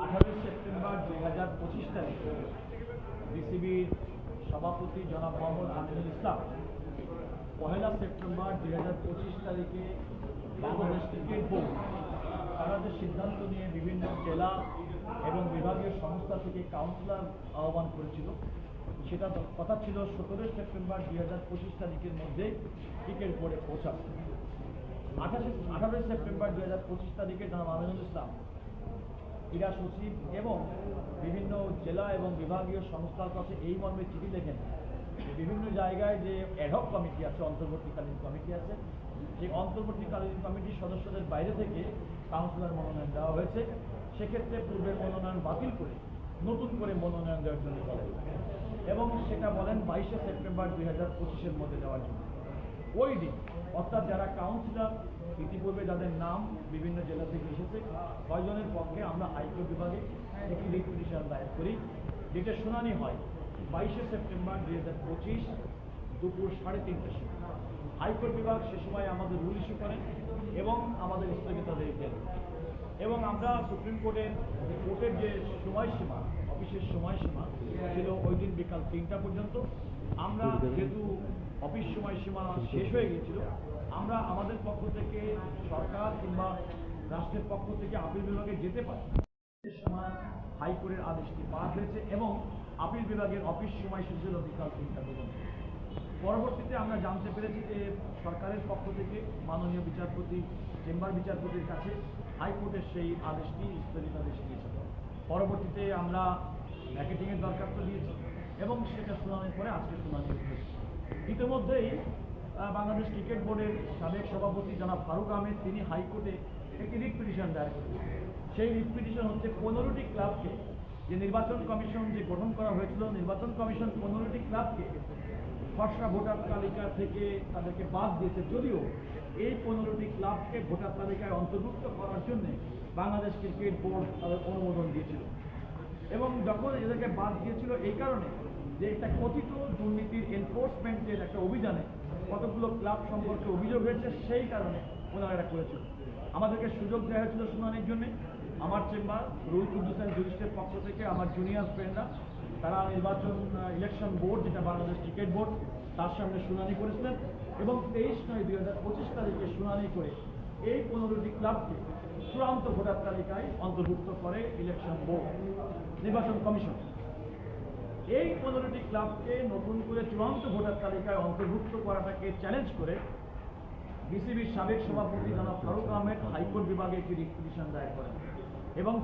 আঠারোই সেপ্টেম্বর দুই হাজার পঁচিশ তারিখে বিসিবির সভাপতি জনাব মোহাম্মদ আমিনুল ইসলাম পহেলা সেপ্টেম্বর দুই হাজার পঁচিশ তারিখে বাংলাদেশ ক্রিকেট বোর্ড তারা যে সিদ্ধান্ত নিয়ে বিভিন্ন জেলা এবং বিভাগীয় সংস্থা থেকে কাউন্সিলর আহ্বান করেছিল। সেটা কথা ছিল সতেরোই সেপ্টেম্বর দুই হাজার পঁচিশ তারিখের মধ্যে ক্রিকেট বোর্ডে পৌঁছাবে। আঠাশে আঠারোই সেপ্টেম্বর দুই হাজার পঁচিশ তারিখে জনাব আমিনুল ইসলাম ক্রীড়া সচিব এবং বিভিন্ন জেলা এবং বিভাগীয় সংস্থার কাছে এই মর্মে চিঠি লেখেন বিভিন্ন জায়গায় যে অ্যাডহক কমিটি আছে, অন্তর্বর্তীকালীন কমিটি আছে, সেই অন্তর্বর্তীকালীন কমিটির সদস্যদের বাইরে থেকে কাউন্সিলর মনোনয়ন দেওয়া হয়েছে। সেক্ষেত্রে পূর্বের মনোনয়ন বাতিল করে নতুন করে মনোনয়ন দেওয়ার জন্য বলেন এবং সেটা বলেন বাইশে সেপ্টেম্বর দুই হাজার পঁচিশের মধ্যে দেওয়ার জন্য। ওই দিন অর্থাৎ যারা কাউন্সিলর ইতিপূর্বে যাদের নাম বিভিন্ন জেলা থেকে এসেছে, ছয়জনের পক্ষে আমরা হাইকোর্ট বিভাগে একটি রিট পিটিশন দায়ের করি। যেটা শুনানি হয় বাইশে সেপ্টেম্বর দুই হাজার পঁচিশ দুপুর সাড়ে তিনটার সময়। হাইকোর্ট বিভাগ সে সময় আমাদের রুল ইস্যু করেন এবং আমাদের স্থগিতাদেশ দেন এবং আমরা সুপ্রিম কোর্টের কোর্টের যে সময়সীমা, অফিসের সময়সীমা ছিল ওই দিন বিকাল তিনটা পর্যন্ত। আমরা যেহেতু অফিস সময় সময়সীমা শেষ হয়ে গিয়েছিল, আমরা আমাদের পক্ষ থেকে সরকার কিংবা রাষ্ট্রের পক্ষ থেকে আপিল বিভাগে যেতে পারি। সময় হাইকোর্টের আদেশটি পাস হয়েছে এবং আপিল বিভাগের অফিস সময় শেষ বিকাল তিনটা পর্যন্ত পরবর্তীতে আমরা জানতে পেরেছি যে সরকারের পক্ষ থেকে মাননীয় বিচারপতি, চেম্বার বিচারপতির কাছে হাইকোর্টের সেই আদেশটি, স্থগিতাদেশ দিয়েছে পরবর্তীতে আমরা ব্যাকেটিংয়ের দরখাস্ত দিয়েছি। এবং সেটা শুনানির পরে আজকে শুনানি ইতিমধ্যেই বাংলাদেশ ক্রিকেট বোর্ডের সাবেক সভাপতি জনাব ফারুক আহমেদ, তিনি হাইকোর্টে একটি রিট পিটিশন দায়ের করেছেন। সেই রিট পিটিশন হচ্ছে পনেরোটি ক্লাবকে যে নির্বাচন কমিশন যে গঠন করা হয়েছিল, নির্বাচন কমিশন পনেরোটি ক্লাবকে খসড়া ভোটার তালিকা থেকে তাদেরকে বাদ দিয়েছে। যদিও এই পনেরোটি ক্লাবকে ভোটার তালিকায় অন্তর্ভুক্ত করার জন্য বাংলাদেশ ক্রিকেট বোর্ড তাদের অনুমোদন দিয়েছিল। এবং যখন এদেরকে বাদ দিয়েছিল এই কারণে যে একটা কথিত দুর্নীতির এনফোর্সমেন্টের একটা অভিযানে কতগুলো ক্লাব সম্পর্কে অভিযোগ হয়েছে, সেই কারণে ওনারা এটা করেছিল। আমাদেরকে সুযোগ দেওয়া হয়েছিল শুনানির জন্য। আমার চেম্বার, রুল কুদ্দুস অ্যান্ড পক্ষ থেকে আমার জুনিয়র ফ্রেন্ডরা তারা নির্বাচন ইলেকশন বোর্ড যেটা বাংলাদেশ ক্রিকেট বোর্ড তার সামনে শুনানি করেছিলেন এবং তেইশ নয় দুই হাজার পঁচিশ তারিখে শুনানি করে এই পনেরোটি ক্লাবকে চূড়ান্ত ভোটার তালিকায় অন্তর্ভুক্ত করে ইলেকশন বোর্ড নির্বাচন কমিশন। এই পনেরোটি ক্লাবকে নতুন করে চূড়ান্ত ভোটার তালিকায় অন্তর্ভুক্ত করাটাকে চ্যালেঞ্জ করে বিসিবির সাবেক সভাপতি জনাব ফারুক আহমেদ হাইকোর্ট বিভাগে একটি রিট দায়ের করেন এবং